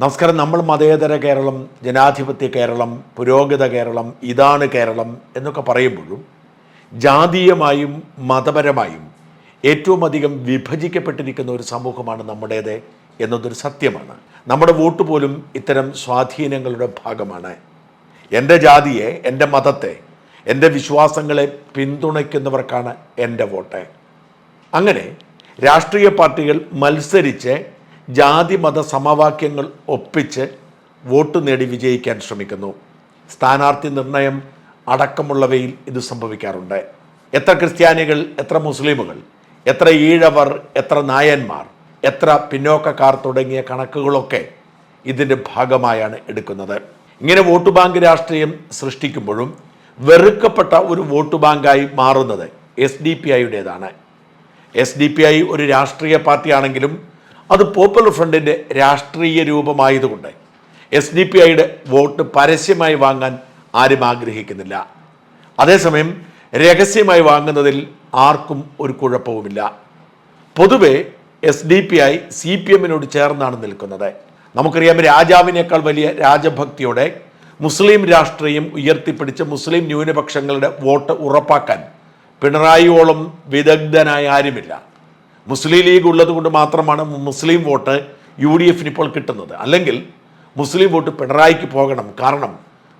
നമസ്കാരം. നമ്മൾ മതേതര കേരളം ജനാധിപത്യ കേരളം പുരോഗത കേരളം ഇതാണ് കേരളം എന്നൊക്കെ പറയുമ്പോഴും ജാതീയമായും മതപരമായും ഏറ്റവും അധികം വിഭജിക്കപ്പെട്ടിരിക്കുന്ന ഒരു സമൂഹമാണ് നമ്മുടേത് എന്നതൊരു സത്യമാണ്. നമ്മുടെ വോട്ട് പോലും ഇത്തരം സ്വാധീനങ്ങളുടെ ഭാഗമാണ്. എന്റെ ജാതിയെ എന്റെ മതത്തെ എന്റെ വിശ്വാസങ്ങളെ പിന്തുണയ്ക്കുന്നവർക്കാണ് എന്റെ വോട്ട്. അങ്ങനെ രാഷ്ട്രീയ പാർട്ടികൾ മത്സരിച്ച് ജാതി മത സമവാക്യങ്ങൾ ഒപ്പിച്ച് വോട്ട് നേടി വിജയിക്കാൻ ശ്രമിക്കുന്നു. സ്ഥാനാർത്ഥി നിർണയം അടക്കമുള്ളവയിൽ ഇത് സംഭവിക്കാറുണ്ട്. എത്ര ക്രിസ്ത്യാനികൾ എത്ര മുസ്ലിമുകൾ എത്ര ഈഴവർ എത്ര നായന്മാർ എത്ര പിന്നോക്കക്കാർ തുടങ്ങിയ കണക്കുകളൊക്കെ ഇതിന്റെ ഭാഗമായാണ് എടുക്കുന്നത്. ഇങ്ങനെ വോട്ട് ബാങ്ക് രാഷ്ട്രീയം സൃഷ്ടിക്കുമ്പോഴും വെറുക്കപ്പെട്ട ഒരു വോട്ട് ബാങ്കായി മാറുന്നത് എസ് ഡി പി ഐയുടേതാണ്. എസ് ഡി പി ഐ ഒരു രാഷ്ട്രീയ പാർട്ടിയാണെങ്കിലും അത് പോപ്പുലർ ഫ്രണ്ടിന്റെ രാഷ്ട്രീയ രൂപമായതുകൊണ്ട് എസ് ഡി പി ഐയുടെ വോട്ട് പരസ്യമായി വാങ്ങാൻ ആരും ആഗ്രഹിക്കുന്നില്ല. അതേസമയം രഹസ്യമായി വാങ്ങുന്നതിൽ ആർക്കും ഒരു കുഴപ്പവുമില്ല. പൊതുവെ S D P I C P എമ്മിനോട് ചേർന്നാണ് നിൽക്കുന്നത്. നമുക്കറിയാം രാജാവിനേക്കാൾ വലിയ രാജഭക്തിയോടെ മുസ്ലിം രാഷ്ട്രീയം ഉയർത്തിപ്പിടിച്ച് മുസ്ലിം ന്യൂനപക്ഷങ്ങളുടെ വോട്ട് ഉറപ്പാക്കാൻ പിണറായിയോളം വിദഗ്ധനായ ആരുമില്ല. മുസ്ലിം ലീഗ് ഉള്ളത് കൊണ്ട് മാത്രമാണ് മുസ്ലിം വോട്ട് യു ഡി എഫിന് ഇപ്പോൾ കിട്ടുന്നത്. അല്ലെങ്കിൽ മുസ്ലിം വോട്ട് പിണറായിക്ക് പോകണം. കാരണം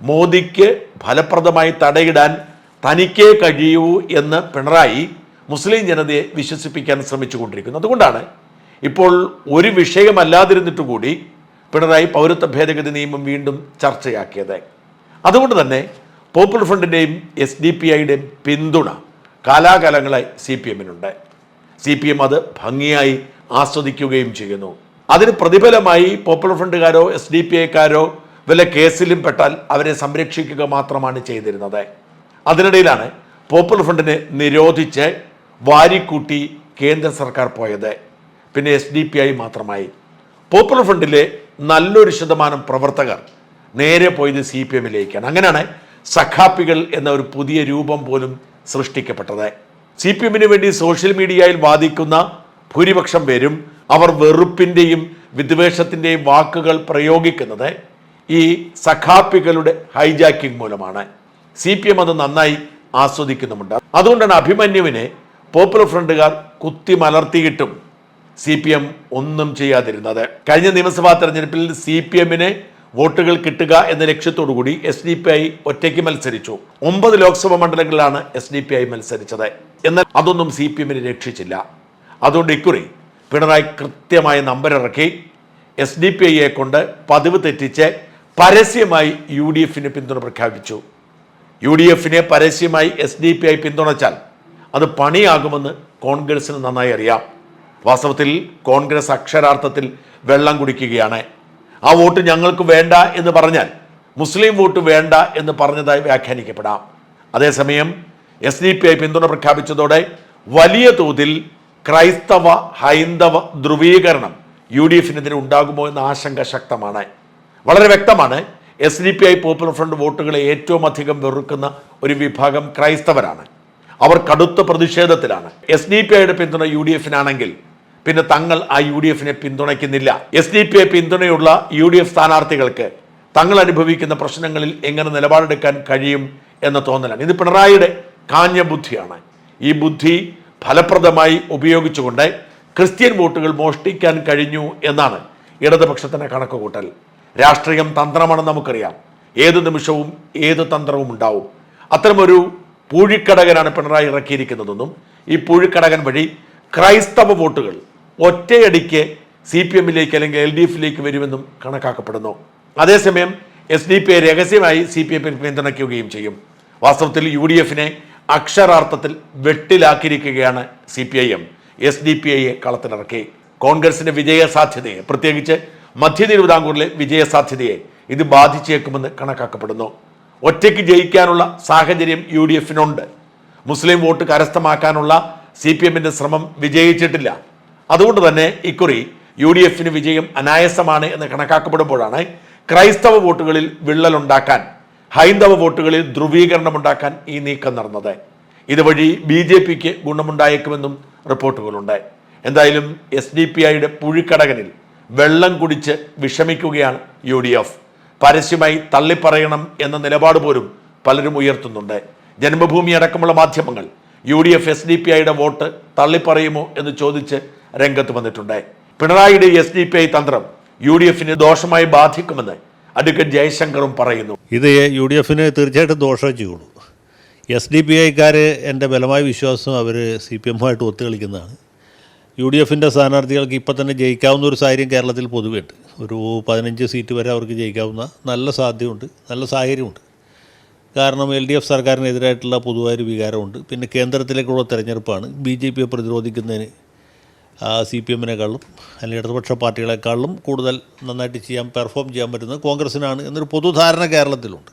മോദിക്ക് ഫലപ്രദമായി തടയിടാൻ തനിക്കേ കഴിയൂ എന്ന് പിണറായി മുസ്ലിം ജനതയെ വിശ്വസിപ്പിക്കാൻ ശ്രമിച്ചുകൊണ്ടിരിക്കുന്നു. അതുകൊണ്ടാണ് ഇപ്പോൾ ഒരു വിഷയമല്ലാതിരുന്നിട്ട് കൂടി പിണറായി പൗരത്വ ഭേദഗതി നിയമം വീണ്ടും ചർച്ചയാക്കിയത്. അതുകൊണ്ട് തന്നെ പോപ്പുലർ ഫ്രണ്ടിന്റെയും എസ് ഡി പി ഐയുടെയും പിന്തുണ കാലാകാലങ്ങളായി സി പി എമ്മിനുണ്ട്. സി പി എം അത് ഭംഗിയായി ആസ്വദിക്കുകയും ചെയ്യുന്നു. അതിന് പ്രതിഫലമായി പോപ്പുലർ ഫ്രണ്ടുകാരോ എസ് ഡി പി ഐക്കാരോ വല്ല കേസിലും പെട്ടാൽ അവരെ സംരക്ഷിക്കുക മാത്രമാണ് ചെയ്തിരുന്നത്. അതിനിടയിലാണ് പോപ്പുലർ ഫ്രണ്ടിനെ നിരോധിച്ച് വാരിക്കൂട്ടി കേന്ദ്ര സർക്കാർ പോയത്. പിന്നെ എസ് ഡി പി ഐ മാത്രമായി. പോപ്പുലർ ഫ്രണ്ടിലെ നല്ലൊരു ശതമാനം പ്രവർത്തകർ നേരെ പോയത് സി പി എമ്മിലേക്കാണ്. അങ്ങനെയാണ് സഖാപ്പികൾ എന്ന ഒരു പുതിയ രൂപം പോലും സൃഷ്ടിക്കപ്പെട്ടത്. സി പി എമ്മിന് വേണ്ടി സോഷ്യൽ മീഡിയയിൽ വാദിക്കുന്ന ഭൂരിപക്ഷം പേരും അവർ വെറുപ്പിന്റെയും വിദ്വേഷത്തിന്റെയും വാക്കുകൾ പ്രയോഗിക്കുന്നത് ഈ സഖാപ്പികളുടെ ഹൈജാക്കിംഗ് മൂലമാണ്. സി പി എം അത് നന്നായി ആസ്വദിക്കുന്നുമുണ്ട്. അതുകൊണ്ടാണ് അഭിമന്യുവിനെ പോപ്പുലർ ഫ്രണ്ടുകാർ കുത്തി മലർത്തിയിട്ടും സി പി എം ഒന്നും ചെയ്യാതിരുന്നത്. കഴിഞ്ഞ നിയമസഭാ തെരഞ്ഞെടുപ്പിൽ സി പി എമ്മിന് വോട്ടുകൾ കിട്ടുക എന്ന ലക്ഷ്യത്തോടു കൂടി എസ് ഡി പി ഐ ഒറ്റയ്ക്ക് മത്സരിച്ചു. ഒമ്പത് ലോക്സഭാ മണ്ഡലങ്ങളിലാണ് എസ് ഡി പി ഐ മത്സരിച്ചത്. എന്നാൽ അതൊന്നും സി പി എമ്മിനെ രക്ഷിച്ചില്ല. അതുകൊണ്ട് ഇക്കുറി പിണറായി കൃത്യമായ നമ്പർ ഇറക്കി എസ് ഡി പി ഐയെ കൊണ്ട് പതിവ് തെറ്റിച്ച് പരസ്യമായി യു ഡി എഫിന് പിന്തുണ പ്രഖ്യാപിച്ചു. യു ഡി എഫിനെ പരസ്യമായി എസ് ഡി പി ഐ പിന്തുണച്ചാൽ അത് പണിയാകുമെന്ന് കോൺഗ്രസിന് നന്നായി അറിയാം. വാസ്തവത്തിൽ കോൺഗ്രസ് അക്ഷരാർത്ഥത്തിൽ വെള്ളം കുടിക്കുകയാണ്. ആ വോട്ട് ഞങ്ങൾക്ക് വേണ്ട എന്ന് പറഞ്ഞാൽ മുസ്ലിം വോട്ട് വേണ്ട എന്ന് പറഞ്ഞതായി വ്യാഖ്യാനിക്കപ്പെടാം. അതേസമയം എസ് ഡി പി ഐ പിന്തുണ പ്രഖ്യാപിച്ചതോടെ വലിയ തോതിൽ ക്രൈസ്തവ ഹൈന്ദവ ധ്രുവീകരണം യു ഡി എഫിനെതിരെ ഉണ്ടാകുമോ എന്ന ആശങ്ക ശക്തമാണ്. വളരെ വ്യക്തമാണ് S D P I popular front വോട്ടുകളെ ഏറ്റവും അധികം വെറുക്കുന്ന ഒരു വിഭാഗം ക്രൈസ്തവരാണ്. അവർ കടുത്ത പ്രതിഷേധത്തിലാണ്. എസ് ഡി പി ഐയുടെ പിന്തുണ യു ഡി എഫിനാണെങ്കിൽ പിന്നെ തങ്ങൾ ആ യു ഡി എഫിനെ പിന്തുണയ്ക്കുന്നില്ല. എസ് ഡി പി ഐ പിന്തുണയുള്ള യു ഡി എഫ് സ്ഥാനാർത്ഥികൾക്ക് തങ്ങൾ അനുഭവിക്കുന്ന പ്രശ്നങ്ങളിൽ എങ്ങനെ നിലപാടെടുക്കാൻ കഴിയും എന്ന തോന്നലാണ്. ഇത് പിണറായിയുടെ കാഞ്ഞ ബുദ്ധിയാണ് ഈ ബുദ്ധി ഫലപ്രദമായി ഉപയോഗിച്ചുകൊണ്ട് ക്രിസ്ത്യൻ വോട്ടുകൾ മോഷ്ടിക്കാൻ കഴിഞ്ഞു എന്നാണ് ഇടതുപക്ഷത്തിന്റെ കണക്കുകൂട്ടൽ. രാഷ്ട്രീയം തന്ത്രമാണെന്ന് നമുക്കറിയാം. ഏത് നിമിഷവും ഏത് തന്ത്രവും ഉണ്ടാവും. അത്തരമൊരു പൂഴിക്കടകനാണ് പിണറായി ഇറക്കിയിരിക്കുന്നതെന്നും ഈ പൂഴിക്കടകൻ വഴി ക്രൈസ്തവ വോട്ടുകൾ ഒറ്റയടിക്ക് സി പി എമ്മിലേക്ക് അല്ലെങ്കിൽ എൽ ഡി എഫിലേക്ക് വരുമെന്നും കണക്കാക്കപ്പെടുന്നു. അതേസമയം എസ് ഡി പി രഹസ്യമായി സി പി എമ്മിൽ പിന്തുണയ്ക്കുകയും ചെയ്യും. വാസ്തവത്തിൽ യു ഡി എഫിനെ അക്ഷരാർത്ഥത്തിൽ വെട്ടിലാക്കിയിരിക്കുകയാണ് C P I M. S D P ഐയെ കളത്തിലിറക്കി. കോൺഗ്രസിന്റെ വിജയ സാധ്യതയെ പ്രത്യേകിച്ച് മധ്യ തിരുവിതാംകൂറിലെ വിജയ സാധ്യതയെ ഇത് ബാധിച്ചേക്കുമെന്ന് കണക്കാക്കപ്പെടുന്നു. ഒറ്റയ്ക്ക് ജയിക്കാനുള്ള സാഹചര്യം യു ഡി എഫിനുണ്ട്. മുസ്ലിം വോട്ട് കരസ്ഥമാക്കാനുള്ള സി പി എമ്മിന്റെ ശ്രമം വിജയിച്ചിട്ടില്ല. അതുകൊണ്ട് തന്നെ ഇക്കുറി യു ഡി എഫിന് വിജയം അനായാസമാണ് എന്ന് കണക്കാക്കപ്പെടുമ്പോഴാണ് ക്രൈസ്തവ വോട്ടുകളിൽ വിള്ളലുണ്ടാക്കാൻ ഹൈന്ദവ വോട്ടുകളിൽ ധ്രുവീകരണമുണ്ടാക്കാൻ ഈ നീക്കം നടന്നത്. ഇതുവഴി ബി ജെ പിക്ക് ഗുണമുണ്ടായേക്കുമെന്നും റിപ്പോർട്ടുകളുണ്ട്. എന്തായാലും എസ് ഡി പി ഐയുടെ പുഴിക്കടകനിൽ വെള്ളം കുടിച്ച് വിഷമിക്കുകയാണ് യു ഡി എഫ്. പരസ്യമായി തള്ളിപ്പറയണം എന്ന നിലപാട് പോലും പലരും ഉയർത്തുന്നുണ്ട്. ജന്മഭൂമി അടക്കമുള്ള മാധ്യമങ്ങൾ U D F S D P ഐയുടെ വോട്ട് തള്ളിപ്പറയുമോ എന്ന് ചോദിച്ച് രംഗത്ത് വന്നിട്ടുണ്ട്. പിണറായിയുടെ എസ് ഡി പി ഐ തന്ത്രം യു ഡി എഫിന് ദോഷമായി ബാധിക്കുമെന്ന് അഡ്വക്കേറ്റ് ജയശങ്കറും പറയുന്നു. ഇത് യു ഡി എഫിന് തീർച്ചയായിട്ടും ദോഷം ചെയ്യുള്ളൂ എസ് ഡി പി ഐക്കാർ എന്റെ ബലമായ വിശ്വാസം അവർ സി പി എമ്മുമായിട്ട് ഒത്തുകളിക്കുന്നതാണ്. യു ഡി എഫിന്റെ സ്ഥാനാർത്ഥികൾക്ക് ഇപ്പം തന്നെ ജയിക്കാവുന്ന ഒരു സാഹചര്യം കേരളത്തിൽ പൊതുവെയുണ്ട്. ഒരു പതിനഞ്ച് സീറ്റ് വരെ അവർക്ക് ജയിക്കാവുന്ന നല്ല സാധ്യതയുണ്ട് നല്ല സാഹചര്യമുണ്ട്. കാരണം എൽ ഡി എഫ് സർക്കാരിനെതിരായിട്ടുള്ള പൊതുവായൊരു വികാരമുണ്ട്. പിന്നെ കേന്ദ്രത്തിലേക്കുള്ള തെരഞ്ഞെടുപ്പാണ്. ബി ജെ പിയെ പ്രതിരോധിക്കുന്നതിന് സി പി എമ്മിനേക്കാളും അല്ലെങ്കിൽ ഇടതുപക്ഷ പാർട്ടികളെക്കാളും കൂടുതൽ നന്നായിട്ട് ചെയ്യാൻ പെർഫോം ചെയ്യാൻ പറ്റുന്നത് കോൺഗ്രസ്സിനാണ് എന്നൊരു പൊതുധാരണ കേരളത്തിലുണ്ട്.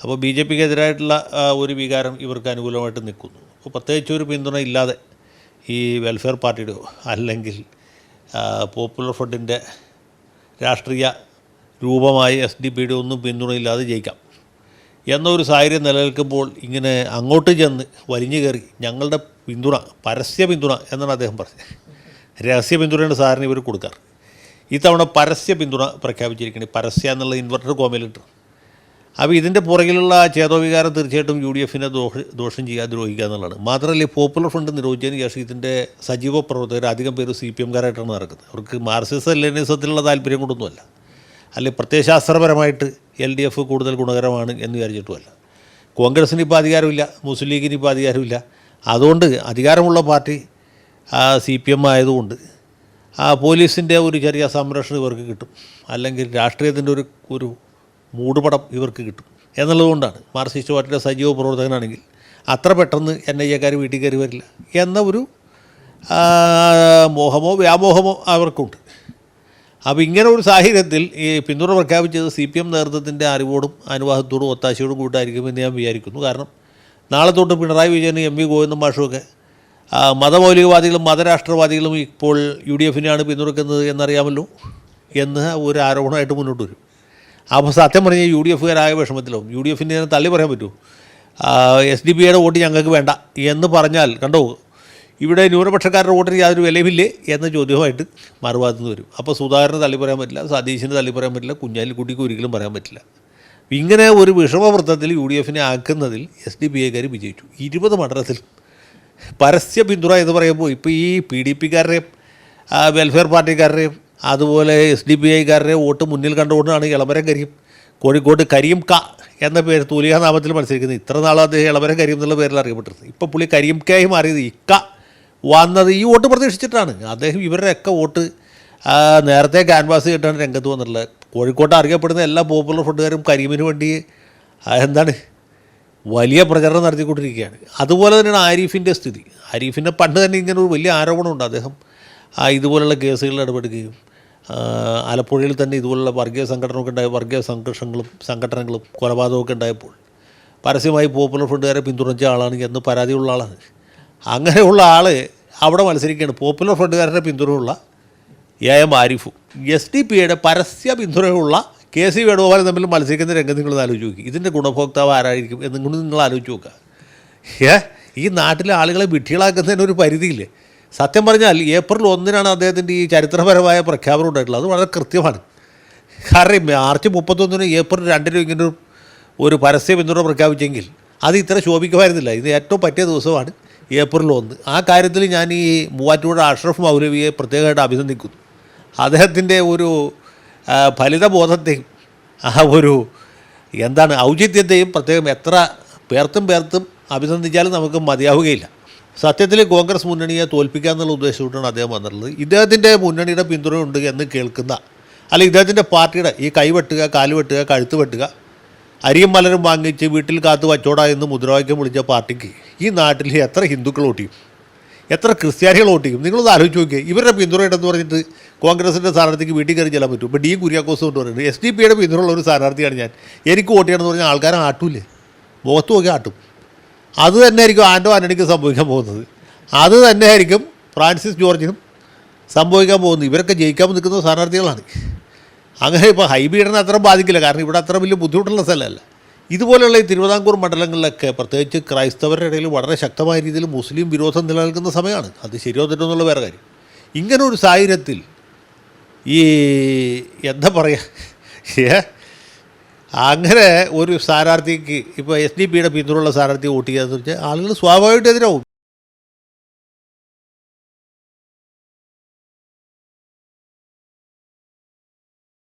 അപ്പോൾ ബി ജെ പിക്ക് എതിരായിട്ടുള്ള ഒരു വികാരം ഇവർക്ക് അനുകൂലമായിട്ട് നിൽക്കുന്നു. അപ്പോൾ പ്രത്യേകിച്ച് ഒരു പിന്തുണ ഇല്ലാതെ ഈ വെൽഫെയർ പാർട്ടിയുടെയോ അല്ലെങ്കിൽ പോപ്പുലർ ഫ്രണ്ടിന്റെ രാഷ്ട്രീയ രൂപമായി എസ് ഡി പിയുടെ ഒന്നും പിന്തുണയില്ലാതെ ജയിക്കാം. എന്നൊരു സാഹചര്യം നിലനിൽക്കുമ്പോൾ ഇങ്ങനെ അങ്ങോട്ട് ചെന്ന് വലിഞ്ഞു കയറി ഞങ്ങളുടെ പിന്തുണ പരസ്യ പിന്തുണ എന്നാണ് അദ്ദേഹം പറഞ്ഞത്. രഹസ്യ പിന്തുണയാണ് സാറിന് ഇവർ കൊടുക്കാറ്. ഇത്തവണ പരസ്യ പിന്തുണ പ്രഖ്യാപിച്ചിരിക്കുന്നത് പരസ്യ എന്നുള്ള ഇൻവെർട്ടർ കോമയിലിട്ട്. അപ്പോൾ ഇതിന്റെ പുറകിലുള്ള ചേതോവികാരം തീർച്ചയായിട്ടും യു ഡി എഫിനെ ദോഷ ദോഷം ചെയ്യാതെ ദ്രോഹിക്കുക എന്നുള്ളതാണ്. മാത്രമല്ല പോപ്പുലർ ഫ്രണ്ട് നിരോധിച്ചതിന് ശേഷം ഇതിന്റെ സജീവ പ്രവർത്തകർ അധികം പേര് സി പി എംകാരായിട്ടാണ് നടക്കുന്നത്. അവർക്ക് മാർസിസം ലെനിസത്തിലുള്ള താല്പര്യം കൊണ്ടൊന്നുമല്ല. അല്ലെങ്കിൽ പ്രത്യയശാസ്ത്രപരമായിട്ട് എൽ ഡി എഫ് കൂടുതൽ ഗുണകരമാണ് എന്ന് വിചാരിച്ചിട്ടുമല്ല. കോൺഗ്രസിന് ഇപ്പോൾ അധികാരമില്ല മുസ്ലിം ലീഗിന് ഇപ്പോൾ അധികാരമില്ല. അതുകൊണ്ട് അധികാരമുള്ള പാർട്ടി സി പി എം ആയതുകൊണ്ട് ആ പോലീസിന്റെ ഒരു ചെറിയ സംരക്ഷണം ഇവർക്ക് കിട്ടും. അല്ലെങ്കിൽ രാഷ്ട്രീയത്തിന്റെ ഒരു ഒരു മൂടുപടം ഇവർക്ക് കിട്ടും. എന്നുള്ളതുകൊണ്ടാണ് മാർക്സിസ്റ്റ് പാർട്ടിയുടെ സജീവ പ്രവർത്തകനാണെങ്കിൽ അത്ര പെട്ടെന്ന് എൻ ഐ എക്കാർ വീട്ടിൽ കയറി വരില്ല എന്ന ഒരു മോഹമോ വ്യാമോഹമോ അവർക്കുണ്ട്. അപ്പോൾ ഇങ്ങനെ ഒരു സാഹചര്യത്തിൽ ഈ പിന്തുണ പ്രഖ്യാപിച്ചത് സി പി എം നേതൃത്വത്തിന്റെ അറിവോടും അനുവാദത്തോടും ഒത്താശയോടും കൂട്ടായിരിക്കുമെന്ന് ഞാൻ വിചാരിക്കുന്നു. കാരണം നാളെ തൊട്ട് പിണറായി വിജയനും എം വി ഗോവിന്ദൻ മാഷുമൊക്കെ ആ, മതമൗലികവാദികളും മതരാഷ്ട്രവാദികളും ഇപ്പോൾ യു ഡി എഫിനെയാണ് പിന്തുണക്കുന്നത് എന്നറിയാമല്ലോ എന്ന് ഒരു ആരോപണമായിട്ട് മുന്നോട്ട് വരും. അപ്പോൾ സത്യം പറഞ്ഞാൽ യു ഡി എഫുകാരായ വിഷമത്തിലാവും. യു ഡി എഫിന്റെ തള്ളി പറയാൻ പറ്റുമോ എസ് ഡി പി ഐയുടെ വോട്ട് ഞങ്ങൾക്ക് വേണ്ട എന്ന് പറഞ്ഞാൽ കണ്ടോ ഇവിടെ ന്യൂനപക്ഷക്കാരുടെ വോട്ടിന് യാതൊരു വിലയുമില്ലേ എന്ന ചോദ്യവുമായിട്ട് മറുഭാഗത്ത് വരും. അപ്പോൾ സുധാകരന് തള്ളി പറയാൻ പറ്റില്ല സതീശിന് തള്ളി പറയാൻ പറ്റില്ല കുഞ്ഞാലിക്കുട്ടിക്ക് ഒരിക്കലും പറയാൻ പറ്റില്ല. ഇങ്ങനെ ഒരു വിഷമവൃത്തത്തിൽ യു ഡി എഫിനെ ആക്കുന്നതിൽ എസ് ഡി പി ഐക്കാർ വിജയിച്ചു. ഇരുപത് മണ്ഡലത്തിൽ പരസ്യ പിന്തുണ എന്ന് പറയുമ്പോൾ ഇപ്പോൾ ഈ പി ഡി പിക്കാരുടെയും വെൽഫെയർ പാർട്ടിക്കാരുടെയും അതുപോലെ എസ് ഡി പി ഐക്കാരുടെയും വോട്ട് മുന്നിൽ കണ്ടുകൊണ്ടാണ് ഇളമരം കരിയും. കോഴിക്കോട് കരിയും ക എന്ന പേര് തൂലിക നാമത്തിൽ മത്സരിക്കുന്നത്. ഇത്ര നാളും അദ്ദേഹം ഇളമരം കരിയും എന്നുള്ള പേരിൽ അറിയപ്പെട്ടിരുന്നത്. ഇപ്പോൾ പുള്ളി കരിയും കയായി മാറിയത് ഇക്ക വന്നത് ഈ വോട്ട് പ്രതീക്ഷിച്ചിട്ടാണ്. അദ്ദേഹം ഇവരുടെയൊക്കെ വോട്ട് നേരത്തെ ക്യാൻവാസ് കിട്ടാണ് രംഗത്ത് വന്നിട്ടുള്ളത്. കോഴിക്കോട്ട് അറിയപ്പെടുന്ന എല്ലാ പോപ്പുലർ ഫുഡുകാരും കരീമിന് വേണ്ടി എന്താണ് വലിയ പ്രചരണം നടത്തിക്കൊണ്ടിരിക്കുകയാണ്. അതുപോലെ തന്നെയാണ് ആരിഫിന്റെ സ്ഥിതി. ആരിഫിന്റെ പണ്ട് തന്നെ ഇങ്ങനെ ഒരു വലിയ ആരോപണമുണ്ട്. അദ്ദേഹം ഇതുപോലുള്ള കേസുകളിൽ ഇടപെടുകയും ആലപ്പുഴയിൽ തന്നെ ഇതുപോലുള്ള വർഗീയ സംഘടനകളൊക്കെ ഉണ്ടായ വർഗീയ സംഘർഷങ്ങളും സംഘടനകളും കൊലപാതകമൊക്കെ ഉണ്ടായപ്പോൾ പരസ്യമായി പോപ്പുലർ ഫ്രണ്ടുകാരെ പിന്തുണച്ച ആളാണ് എന്ന് പരാതിയുള്ള ആളാണ്. അങ്ങനെയുള്ള ആൾ അവിടെ മത്സരിക്കുകയാണ്. പോപ്പുലർ ഫ്രണ്ടുകാരുടെ പിന്തുണയുള്ള എ എം ആരിഫും എസ് ഡി പിയുടെ പരസ്യ പിന്തുണയുള്ള കെ സി വേണുഗോപാലൻ തമ്മിൽ മത്സരിക്കുന്ന രംഗം നിങ്ങൾ ആലോചിച്ച് നോക്കി. ഇതിന്റെ ഗുണഭോക്താവ് ആരായിരിക്കും എന്നും കൂടി നിങ്ങൾ ആലോചിച്ച് നോക്കുക ഏ ഈ നാട്ടിലെ ആളുകളെ വിഡ്ഢികളാക്കുന്നതിന് ഒരു പരിധിയില്ലേ? സത്യം പറഞ്ഞാൽ ഏപ്രിൽ ഒന്നിനാണ് അദ്ദേഹത്തിന്റെ ഈ ചരിത്രപരമായ പ്രഖ്യാപനം ഉണ്ടായിട്ടുള്ളത്. അത് വളരെ കൃത്യമാണ്. കാരണം മാർച്ച് മുപ്പത്തൊന്നിന് ഏപ്രിൽ രണ്ടിനും ഇങ്ങനെ ഒരു പരസ്യ പിന്തുണ പ്രഖ്യാപിച്ചെങ്കിൽ അത് ഇത്ര ശോഭിക്കുമായിരുന്നില്ല. ഇത് ഏറ്റവും പറ്റിയ ദിവസമാണ് ഏപ്രിൽ ഒന്ന്. ആ കാര്യത്തിൽ ഞാൻ ഈ മൂവാറ്റുപുഴ അഷ്റഫ് മൗലവിയെ പ്രത്യേകമായിട്ട് അഭിനന്ദിക്കുന്നു. അദ്ദേഹത്തിന്റെ ഒരു ഫലിതബോധത്തെയും ആ ഒരു എന്താണ് ഔചിത്യത്തെയും പ്രത്യേകം എത്ര പേർത്തും പേർത്തും അഭിനന്ദിച്ചാലും നമുക്ക് മതിയാവുകയില്ല. സത്യത്തിൽ കോൺഗ്രസ് മുന്നണിയെ തോൽപ്പിക്കുക എന്നുള്ള ഉദ്ദേശത്തോടാണ് അദ്ദേഹം വന്നിട്ടുള്ളത്. ഇദ്ദേഹത്തിന്റെ മുന്നണിയുടെ പിന്തുണയുണ്ട് എന്ന് കേൾക്കുന്ന അല്ലെങ്കിൽ ഇദ്ദേഹത്തിന്റെ പാർട്ടിയുടെ ഈ കൈ വെട്ടുക കാൽ വെട്ടുക കഴുത്ത് വെട്ടുക അരിയും മലരും വാങ്ങിച്ച് വീട്ടിൽ കാത്തു വച്ചോടാ എന്ന് മുദ്രാവാക്യം വിളിച്ച പാർട്ടിക്ക് ഈ നാട്ടിൽ എത്ര ഹിന്ദുക്കൾ വോട്ടിയും എത്ര ക്രിസ്ത്യാനികൾ വോട്ടിയും നിങ്ങളൊന്ന് ആലോചിച്ച് നോക്കിയേ. ഇവരുടെ പിന്തുണയുണ്ടെന്ന് പറഞ്ഞിട്ട് കോൺഗ്രസിന്റെ സ്ഥാനാർത്ഥിക്ക് വീട്ടിൽ കയറി ചെല്ലാൻ പറ്റും ഇപ്പോൾ ഡി കുര്യാക്കോസ് കൊണ്ട് പറയുന്നത്. എസ് ഡി പിയുടെ പിന്തുണയുള്ള ഒരു സ്ഥാനാർത്ഥിയാണ് ഞാൻ. എനിക്ക് വോട്ട് ചെയ്യണമെന്ന് പറഞ്ഞാൽ ആൾക്കാരെ ആട്ടൂലേ? മുഖത്ത് നോക്കി ആട്ടും. അത് തന്നെ ആയിരിക്കും ആൻഡോ ആന്റണിക്ക് സംഭവിക്കാൻ പോകുന്നത്. അത് തന്നെ ആയിരിക്കും ഫ്രാൻസിസ് ജോർജിനും സംഭവിക്കാൻ പോകുന്നത്. ഇവരൊക്കെ ജയിക്കാൻ നിൽക്കുന്ന സ്ഥാനാർത്ഥികളാണ്. അങ്ങനെ ഇപ്പോൾ ഹൈബീഡിനെ അത്ര ബാധിക്കില്ല. കാരണം ഇവിടെ അത്ര വലിയ ബുദ്ധിമുട്ടുള്ള സ്ഥലമല്ല. ഇതുപോലെയുള്ള ഈ തിരുവിതാംകൂർ മണ്ഡലങ്ങളിലൊക്കെ പ്രത്യേകിച്ച് ക്രൈസ്തവരുടെ ഇടയിൽ വളരെ ശക്തമായ രീതിയിൽ മുസ്ലിം വിരോധം നിലനിൽക്കുന്ന സമയമാണ്. അത് ശരിയോ തെറ്റോ എന്നുള്ള വേറെ കാര്യം. ഇങ്ങനെ ഒരു സാഹചര്യത്തിൽ ഈ എന്താ പറയുക അങ്ങനെ ഒരു സ്ഥാനാർത്ഥിക്ക് ഇപ്പോൾ എസ് ഡി പിയുടെ പിന്തുണയുള്ള സ്ഥാനാർത്ഥി വോട്ട് ചെയ്യാന്ന് വെച്ചാൽ ആളുകൾ സ്വാഭാവികമായിട്ട് എതിരാവും.